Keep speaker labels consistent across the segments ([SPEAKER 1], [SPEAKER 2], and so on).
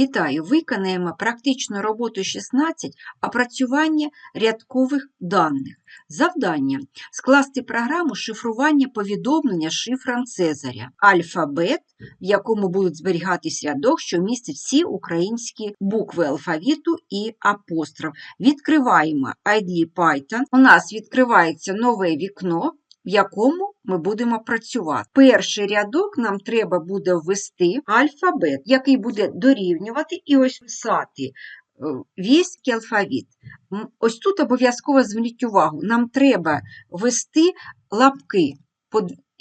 [SPEAKER 1] Вітаю! Виконаємо практичну роботу 16 опрацювання рядкових даних. Завдання скласти програму шифрування повідомлення шифром Цезаря, алфабет, в якому будуть зберігатись рядок, що містить всі українські букви алфавіту і апостроф. Відкриваємо IDLE Python. У нас відкривається нове вікно в якому ми будемо працювати. Перший рядок нам треба буде ввести альфабет, який буде дорівнювати і ось писати е, весь алфавіт. Ось тут обов'язково зверніть увагу, нам треба ввести лапки.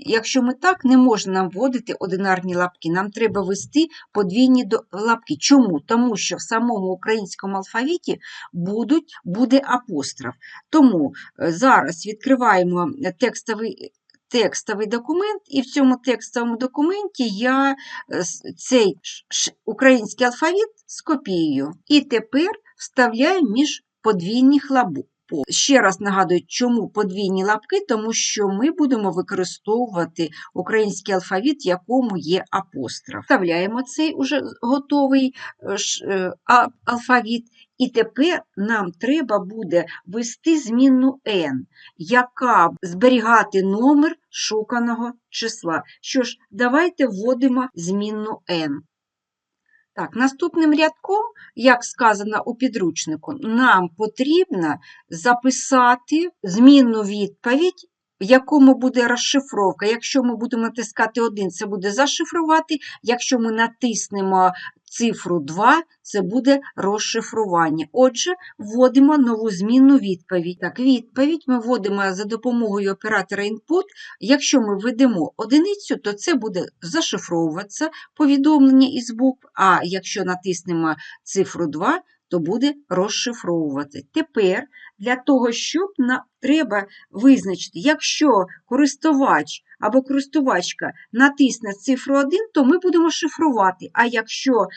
[SPEAKER 1] Якщо ми так, не можна нам вводити одинарні лапки, нам треба ввести подвійні лапки. Чому? Тому що в самому українському алфавіті будуть, буде апостроф. Тому е, зараз відкриваємо текстовий, текстовий документ, і в цьому текстовому документі я е, цей український алфавіт скопіюю. І тепер вставляю між подвійних лабу. Ще раз нагадую, чому подвійні лапки, тому що ми будемо використовувати український алфавіт, якому є апостроф. Вставляємо цей уже готовий е, е, алфавіт, і тепер нам треба буде ввести змінну n, яка зберігати номер шуканого числа. Що ж, давайте вводимо змінну n. Так, наступним рядком, як сказано у підручнику, нам потрібно записати змінну відповідь, в якому буде розшифровка. Якщо ми будемо натискати 1, це буде зашифрувати. Якщо ми натиснемо цифру 2, це буде розшифрування. Отже, вводимо нову змінну відповідь. Так, відповідь ми вводимо за допомогою оператора input. Якщо ми введемо одиницю, то це буде зашифровуватися повідомлення із букв, а якщо натиснемо цифру 2, то буде розшифровувати. Тепер для того, щоб нам треба визначити, якщо користувач або користувачка натисне цифру 1, то ми будемо шифрувати, а якщо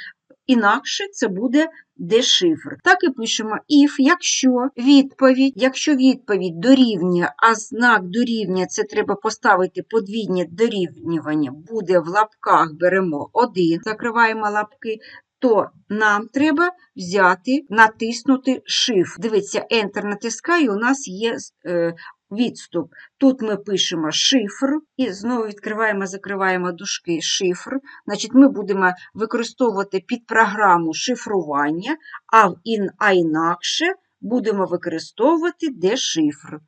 [SPEAKER 1] інакше, це буде дешифр. Так і пишемо if, якщо відповідь, якщо відповідь дорівнює, а знак дорівнює, це треба поставити подвійне дорівнювання, буде в лапках, беремо 1, закриваємо лапки, то нам треба взяти, натиснути Shift. Дивіться, Enter натискаю, у нас є е, відступ. Тут ми пишемо шифр і знову відкриваємо, закриваємо дужки шифр. Значить, ми будемо використовувати під програму шифрування, а, ін, а інакше будемо використовувати дешифр.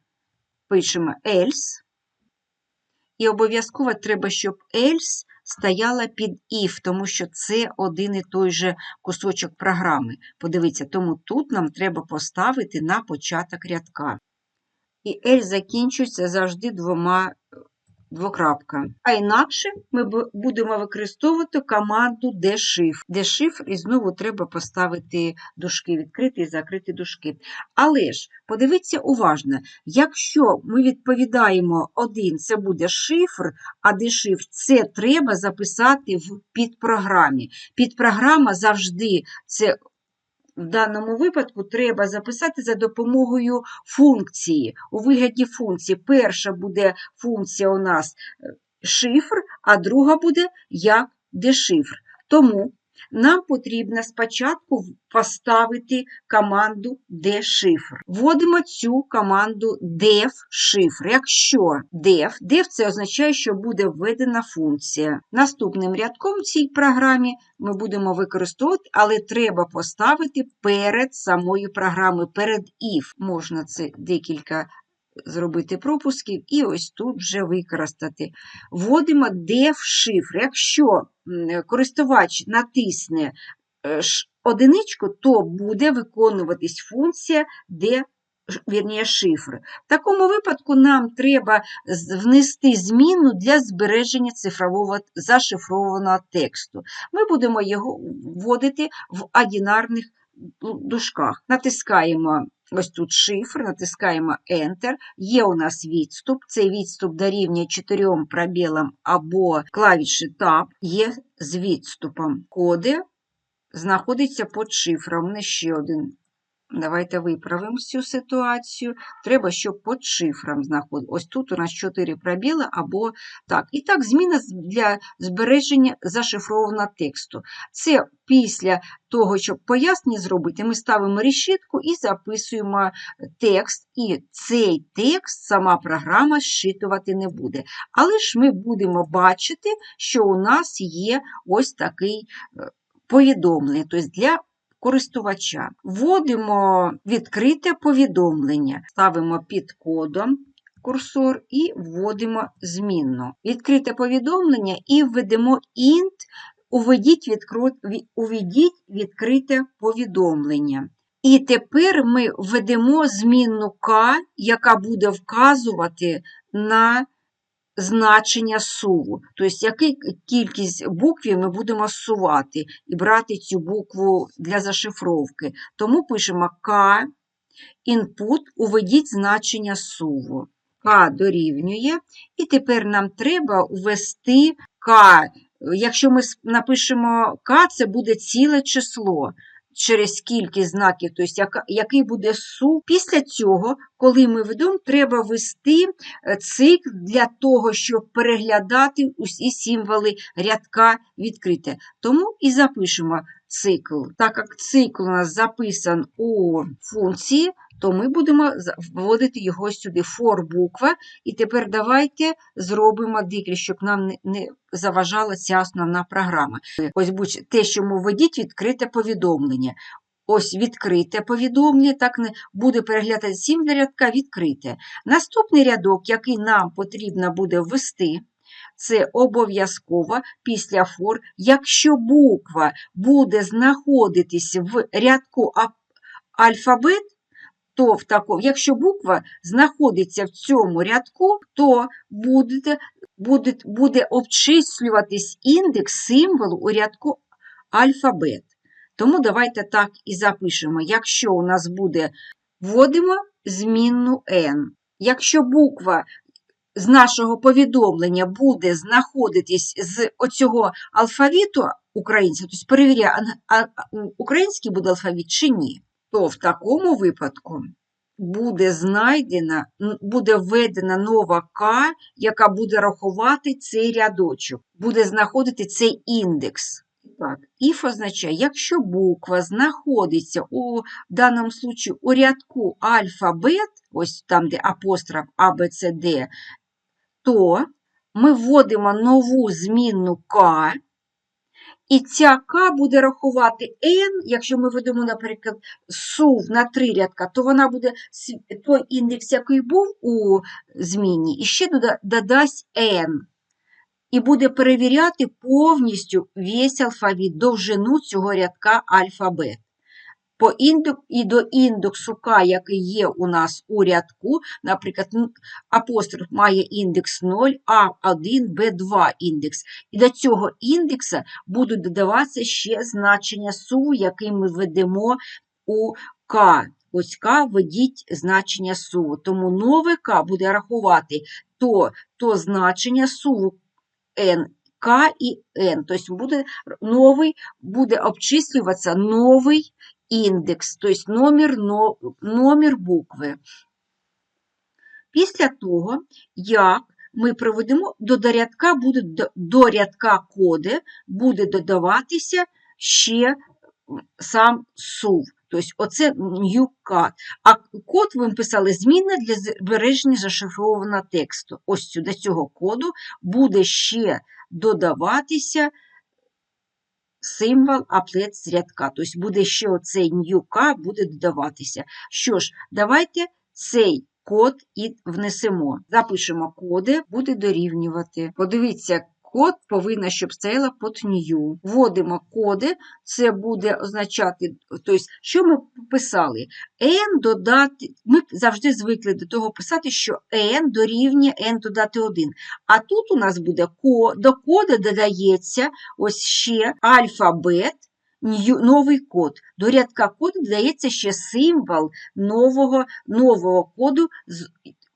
[SPEAKER 1] Пишемо else. І обов'язково треба, щоб else стояла під if, тому що це один і той же кусочок програми. Подивіться, тому тут нам треба поставити на початок рядка. І else закінчується завжди двома двокрапка. А інакше ми будемо використовувати команду deshif. Deshif і знову треба поставити дужки, відкрити і закрити дужки. Але ж подивіться уважно, якщо ми відповідаємо один, це буде шифр, а дешифр це треба записати в підпрограмі. Підпрограма завжди це. В даному випадку треба записати за допомогою функції. У вигляді функції перша буде функція у нас е, шифр, а друга буде як дешифр. Тому нам потрібно спочатку поставити команду deshifr. Вводимо цю команду def-шифр. Якщо def, def це означає, що буде введена функція. Наступним рядком в цій програмі ми будемо використовувати, але треба поставити перед самою програмою, перед if. Можна це декілька зробити пропусків і ось тут вже використати. Вводимо def шифр. Якщо користувач натисне е, одиничку, то буде виконуватись функція де вірніше, шифр. В такому випадку нам треба внести зміну для збереження цифрового зашифрованого тексту. Ми будемо його вводити в одинарних дужках. Натискаємо ось тут шифр, натискаємо Enter. Є у нас відступ. Цей відступ дорівнює 4 пробілам або клавіші Tab. Є з відступом. Коди знаходиться під шифром. Не ще один Давайте виправимо цю ситуацію. Треба, щоб під шифром знаходилось. Ось тут у нас 4 пробіли або так. І так, зміна для збереження зашифрованого тексту. Це після того, щоб пояснення зробити, ми ставимо решітку і записуємо текст. І цей текст сама програма зчитувати не буде. Але ж ми будемо бачити, що у нас є ось такий е, повідомлення. Тобто для користувача. Вводимо відкрите повідомлення, ставимо під кодом курсор і вводимо змінну. Відкрите повідомлення і введемо int, уведіть, відкру... ві- уведіть відкрите повідомлення. І тепер ми введемо змінну k, яка буде вказувати на значення суву. Тобто, яку кількість буквів ми будемо сувати і брати цю букву для зашифровки. Тому пишемо К, input, уведіть значення суву. К дорівнює. І тепер нам треба ввести К. Якщо ми напишемо К, це буде ціле число. Через кількість знаків, тобто який буде су. Після цього, коли ми ведемо, треба ввести е, цикл для того, щоб переглядати усі символи рядка відкрите. Тому і запишемо цикл. Так як цикл у нас записан у функції, то ми будемо вводити його сюди for буква. І тепер давайте зробимо декілька, щоб нам не- заважала ця основна програма. Ось будь те, що ми введіть відкрите повідомлення. Ось відкрите повідомлення, так не буде переглядати сім рядка відкрите. Наступний рядок, який нам потрібно буде ввести, це обов'язково після for, якщо буква буде знаходитись в рядку альфабет, то в такому, якщо буква знаходиться в цьому рядку, то буде, буде, буде обчислюватись індекс символу у рядку альфабет. Тому давайте так і запишемо. Якщо у нас буде, вводимо змінну n. Якщо буква з нашого повідомлення буде знаходитись з оцього алфавіту українця, тобто перевіряє, український буде алфавіт чи ні, то в такому випадку буде знайдена, буде введена нова К, яка буде рахувати цей рядочок, буде знаходити цей індекс. Так, if означає, якщо буква знаходиться у в даному случаю у рядку альфабет, ось там, де апостроф А, Б, С, Д, то ми вводимо нову змінну К, і ця К буде рахувати N, якщо ми ведемо, наприклад, сув на три рядка, то вона буде той індекс, який був у зміні, і ще додасть N. І буде перевіряти повністю весь алфавіт, довжину цього рядка алфабет. По індек, і до індексу К, який є у нас у рядку, наприклад, апостроф має індекс 0, А1, Б2 індекс. І до цього індекса будуть додаватися ще значення суву, який ми ведемо у К. Ось К введіть значення суву. Тому нове К буде рахувати то, то значення суву N, К і N. Тобто буде новий, буде обчислюватися новий індекс, тобто номер, номер букви. Після того, як ми проведемо до до рядка, буде до, до рядка коди буде додаватися ще сам сув. Тобто оце new cut. А код ви писали змінна для збереження зашифрованого тексту. Ось сюди цього коду буде ще додаватися символ аплет з рядка. Тобто буде ще оцей K буде додаватися. Що ж, давайте цей код і внесемо. Запишемо коди, буде дорівнювати. Подивіться, код повинна, щоб стояла під new. Вводимо коди, це буде означати, тобто, що ми писали? n додати, ми завжди звикли до того писати, що n дорівнює n додати 1. А тут у нас буде до коду додається ось ще альфабет, новий код. До рядка коду додається ще символ нового, нового коду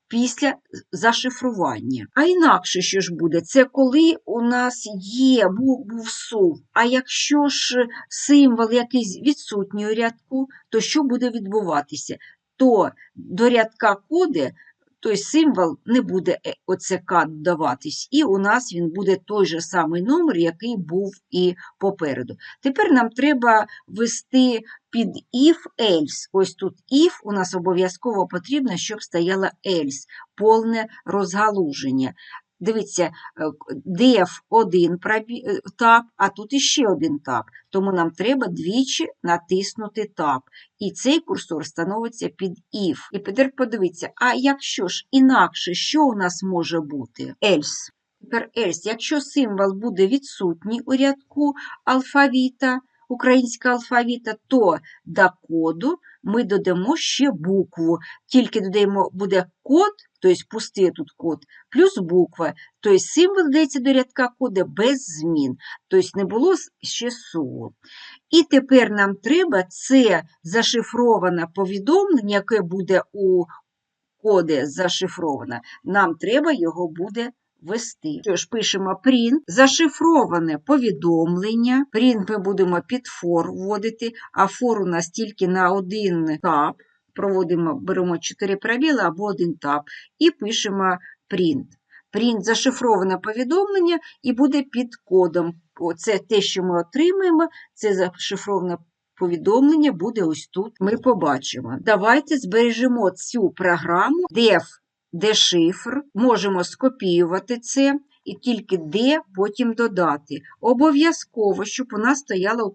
[SPEAKER 1] після зашифрування. А інакше що ж буде? Це коли у нас є, був, був сув. А якщо ж символ якийсь відсутній у рядку, то що буде відбуватися? То до рядка коди той символ не буде е- ОЦК додаватись, і у нас він буде той же самий номер, який був і попереду. Тепер нам треба ввести під if else. Ось тут if у нас обов'язково потрібно, щоб стояло else, повне розгалуження. Дивіться, е, def один е, таб, а тут іще один таб. Тому нам треба двічі натиснути таб. І цей курсор становиться під if. І тепер подивіться, а якщо ж інакше, що у нас може бути? Else. Тепер else. Якщо символ буде відсутній у рядку алфавіта, українського алфавіта, то до коду ми додамо ще букву. Тільки додаємо буде код, тобто пустий тут код, плюс буква. Тобто символ додається до рядка кода без змін. Тобто не було ще суву. І тепер нам треба це зашифроване повідомлення, яке буде у коді зашифроване, нам треба його буде ввести. Що ж, пишемо print, зашифроване повідомлення. Print ми будемо під for вводити, а for у нас тільки на один таб. Проводимо, беремо 4 пробіли або один таб і пишемо print. Print зашифроване повідомлення і буде під кодом. Це те, що ми отримаємо, це зашифроване повідомлення буде ось тут. Ми побачимо. Давайте збережемо цю програму def дешифр, можемо скопіювати це і тільки де потім додати. Обов'язково, щоб у нас стояла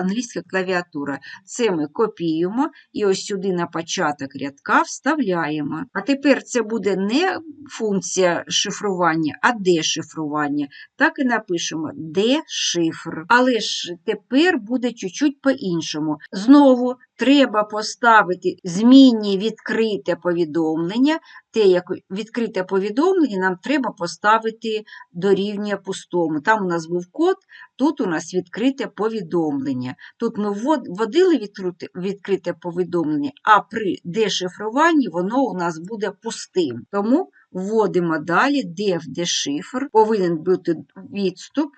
[SPEAKER 1] англійська клавіатура. Це ми копіюємо і ось сюди на початок рядка вставляємо. А тепер це буде не функція шифрування, а дешифрування. Так і напишемо дешифр. Але ж тепер буде чуть-чуть по-іншому. Знову треба поставити змінні відкрите повідомлення. Те, як відкрите повідомлення, нам треба поставити дорівнює пустому. Там у нас був код, тут у нас відкрите повідомлення. Тут ми ввод- вводили відкрите, повідомлення, а при дешифруванні воно у нас буде пустим. Тому вводимо далі def дешифр, повинен бути відступ.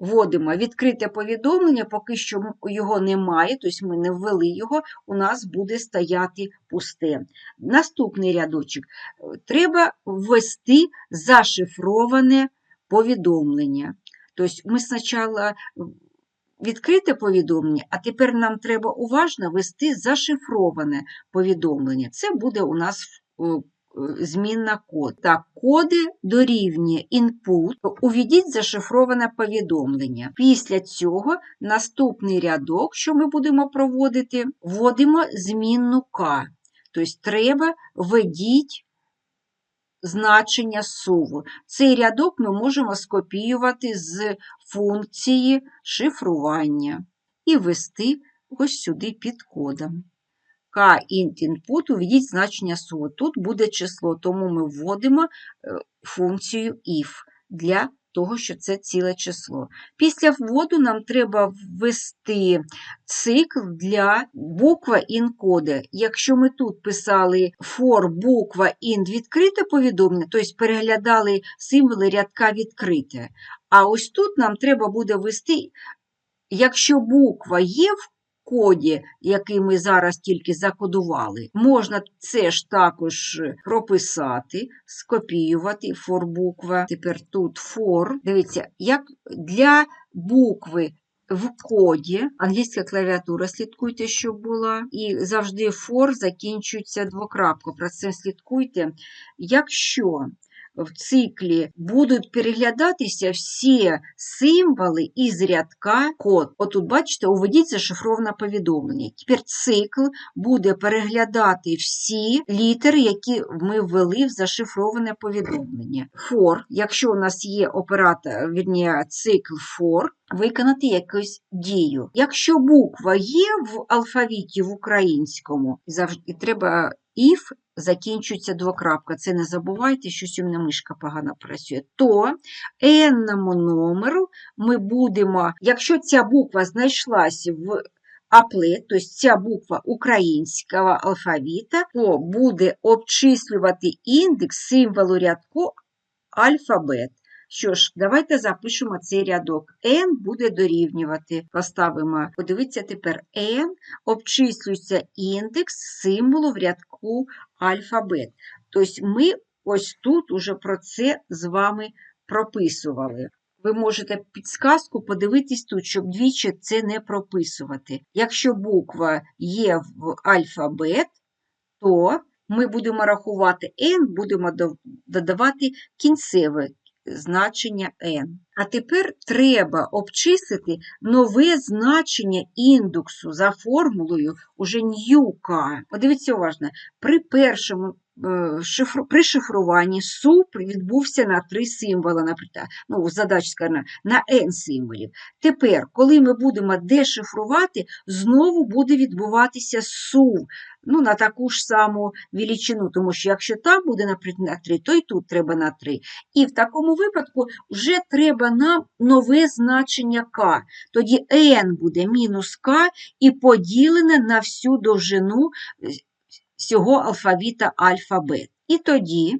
[SPEAKER 1] Вводимо відкрите повідомлення, поки що його немає, тобто ми не ввели його, у нас буде стояти пусте. Наступний рядочок. Треба ввести зашифроване повідомлення. Тобто ми спочатку відкрите повідомлення, а тепер нам треба уважно ввести зашифроване повідомлення. Це буде у нас е, е, змінна код. Так, коди дорівнює input, уведіть зашифроване повідомлення. Після цього наступний рядок, що ми будемо проводити, вводимо змінну К. Тобто треба введіть значення суву. Цей рядок ми можемо скопіювати з функції шифрування і ввести ось сюди під кодом. K-int input, уведіть значення суву. Тут буде число, тому ми вводимо е, функцію if для того, що це ціле число. Після вводу нам треба ввести цикл для буква in коди. Якщо ми тут писали for буква in відкрите повідомлення, тобто переглядали символи рядка відкрите. А ось тут нам треба буде ввести, якщо буква є в коді, який ми зараз тільки закодували, можна це ж також прописати, скопіювати for буква. Тепер тут for. Дивіться, як для букви в коді, англійська клавіатура, слідкуйте, щоб була. І завжди for закінчується двокрапкою. Про це слідкуйте. Якщо в циклі будуть переглядатися всі символи із рядка код. Отут, бачите, уведіть зашифроване повідомлення. Тепер цикл буде переглядати всі літери, які ми ввели в зашифроване повідомлення. For, якщо у нас є оператор, вірні, цикл for, виконати якусь дію. Якщо буква є в алфавіті в українському, завжди треба if закінчується двокрапка. Це не забувайте, що мене мишка погано працює. То n-ному номеру ми будемо, якщо ця буква знайшлася в аплет, тобто ця буква українського алфавіта, то буде обчислювати індекс символу рядку альфабет. Що ж, давайте запишемо цей рядок. n буде дорівнювати. Поставимо, подивіться тепер n обчислюється індекс символу в рядку альфабет. Тобто ми ось тут уже про це з вами прописували. Ви можете підсказку подивитись тут, щоб двічі це не прописувати. Якщо буква є в альфабет, то ми будемо рахувати n, будемо додавати кінцеве значення n. А тепер треба обчислити нове значення індексу за формулою уже ньюка. Подивіться уважно, при першому при шифруванні суп відбувся на три символи, наприклад, ну, задач сказано, на n символів. Тепер, коли ми будемо дешифрувати, знову буде відбуватися сув ну, на таку ж саму величину, тому що якщо там буде, наприклад, на 3, то і тут треба на 3. І в такому випадку вже треба нам нове значення k. Тоді n буде мінус k і поділене на всю довжину всього алфавіта альфабет. І тоді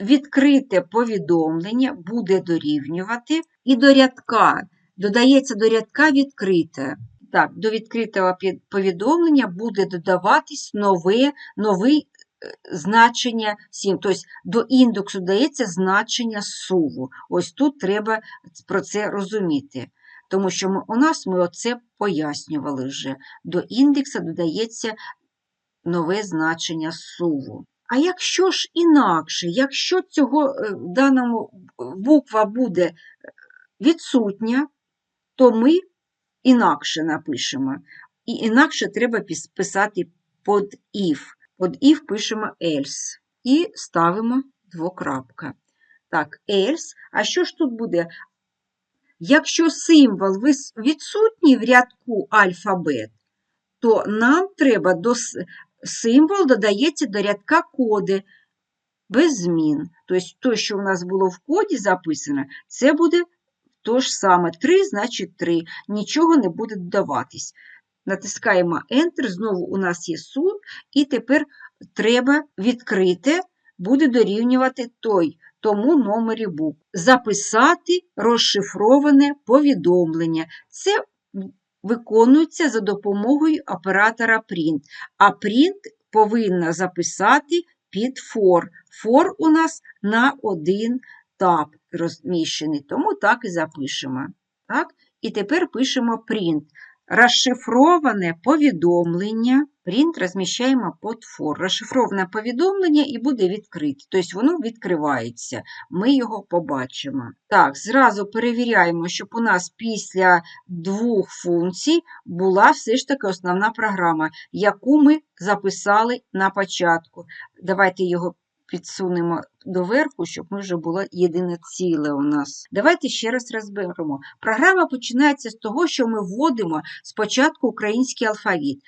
[SPEAKER 1] відкрите повідомлення буде дорівнювати і до рядка, додається до рядка відкрите. Так, до відкритого повідомлення буде додаватись нове, новий е, значення 7. Тобто до індексу дається значення суву. Ось тут треба про це розуміти. Тому що ми, у нас ми оце пояснювали вже. До індекса додається нове значення суву. А якщо ж інакше, якщо цього е, в даному буква буде е, відсутня, то ми інакше напишемо. І інакше треба писати под if. Под if пишемо else. І ставимо двокрапка. Так, else. А що ж тут буде? Якщо символ відсутній в рядку альфабет, то нам треба символ додається до рядка коди без змін. Тобто, те, що у нас було в коді записано, це буде то ж саме 3, значить 3. Нічого не буде додаватись. Натискаємо Enter, знову у нас є суд, і тепер треба відкрити, буде дорівнювати той, тому номері букв. Записати розшифроване повідомлення. Це виконується за допомогою оператора print. А print повинна записати під for. For у нас на один таб розміщений, тому так і запишемо. Так? І тепер пишемо print. Розшифроване повідомлення. Print розміщаємо під for. Розшифроване повідомлення і буде відкрите. Тобто воно відкривається. Ми його побачимо. Так, зразу перевіряємо, щоб у нас після двох функцій була все ж таки основна програма, яку ми записали на початку. Давайте його підсунемо доверху, щоб ми вже було єдине ціле у нас. Давайте ще раз розберемо. Програма починається з того, що ми вводимо спочатку український алфавіт.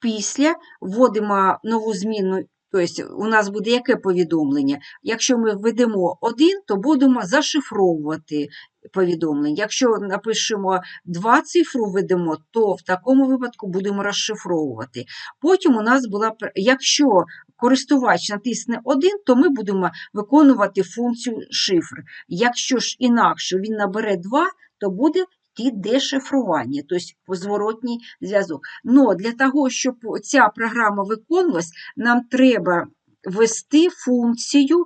[SPEAKER 1] Після вводимо нову зміну. Тобто, у нас буде яке повідомлення? Якщо ми введемо один, то будемо зашифровувати повідомлення. Якщо напишемо два цифру введемо, то в такому випадку будемо розшифровувати. Потім у нас була, якщо користувач натисне 1, то ми будемо виконувати функцію шифр. Якщо ж інакше він набере 2, то буде йти дешифрування, тобто зворотній зв'язок. Но для того, щоб ця програма виконувалась, нам треба ввести функцію, е,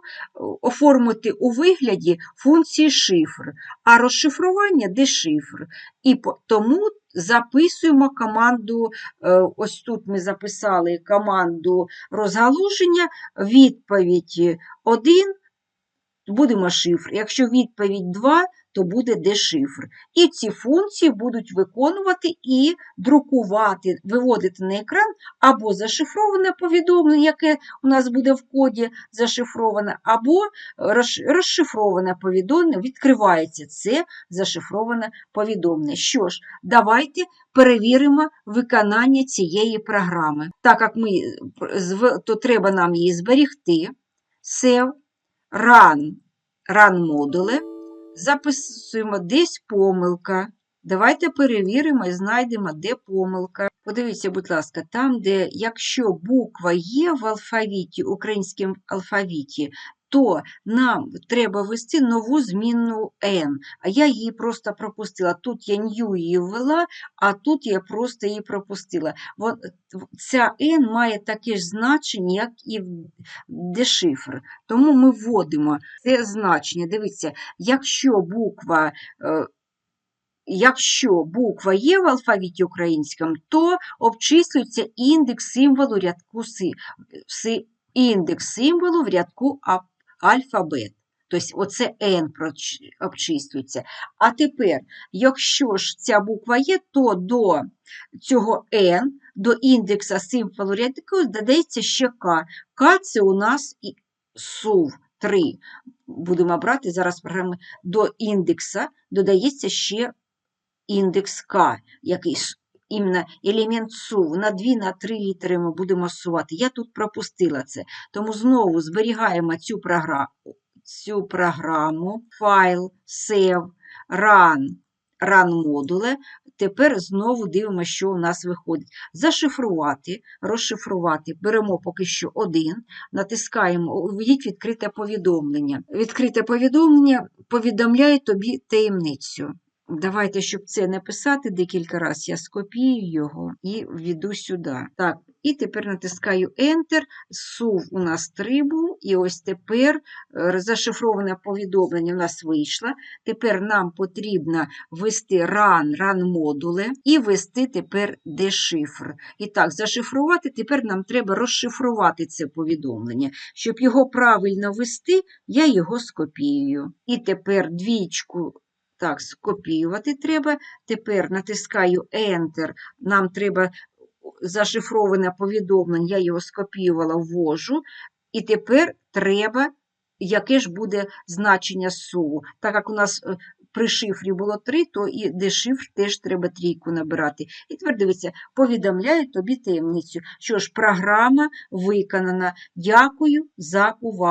[SPEAKER 1] оформити у вигляді функції шифр, а розшифрування дешифр. І тому записуємо команду, е, ось тут ми записали команду розгалуження, відповідь 1, будемо шифр. Якщо відповідь 2, то буде дешифр. І ці функції будуть виконувати і друкувати, виводити на екран або зашифроване повідомлення, яке у нас буде в коді зашифроване, або розшифроване повідомлення, відкривається це зашифроване повідомлення. Що ж, давайте перевіримо виконання цієї програми. Так як ми, то треба нам її зберігти. Save, run, run модуле, записуємо десь помилка. Давайте перевіримо і знайдемо, де помилка. Подивіться, будь ласка, там, де якщо буква є в алфавіті, українському алфавіті, то нам треба ввести нову змінну n, а я її просто пропустила. Тут я new її ввела, а тут я просто її пропустила. Ця n має таке ж значення, як і дешифр. Тому ми вводимо це значення. Дивіться, якщо буква. е, Якщо буква є в алфавіті українському, то обчислюється індекс символу рядку си- індекс символу в рядку а- альфабет. Тобто оце n обчислюється. А тепер, якщо ж ця буква є, то до цього n, до індекса символу рядку додається ще k. K – це у нас і сув 3. Будемо брати зараз програми до індекса додається ще індекс К, який іменно елемент СУВ на 2 на 3 літери ми будемо сувати. Я тут пропустила це. Тому знову зберігаємо цю програму, цю програму файл, save, run, run модуле. Тепер знову дивимося, що у нас виходить. Зашифрувати, розшифрувати. Беремо поки що один, натискаємо, введіть відкрите повідомлення. Відкрите повідомлення повідомляє тобі таємницю. Давайте, щоб це не писати декілька разів, я скопію його і введу сюди. Так, і тепер натискаю Enter. Сув у нас 3 був, і ось тепер е, зашифроване повідомлення у нас вийшло. Тепер нам потрібно ввести run, run модуле і ввести тепер дешифр. І так, зашифрувати, тепер нам треба розшифрувати це повідомлення. Щоб його правильно ввести, я його скопіюю. І тепер двічку так, скопіювати треба. Тепер натискаю Enter. Нам треба зашифроване повідомлення, я його скопіювала, ввожу. І тепер треба, яке ж буде значення суву. Так як у нас е, при шифрі було 3, то і дешифр теж треба трійку набирати. І тепер дивіться, повідомляю тобі таємницю, що ж програма виконана. Дякую за увагу.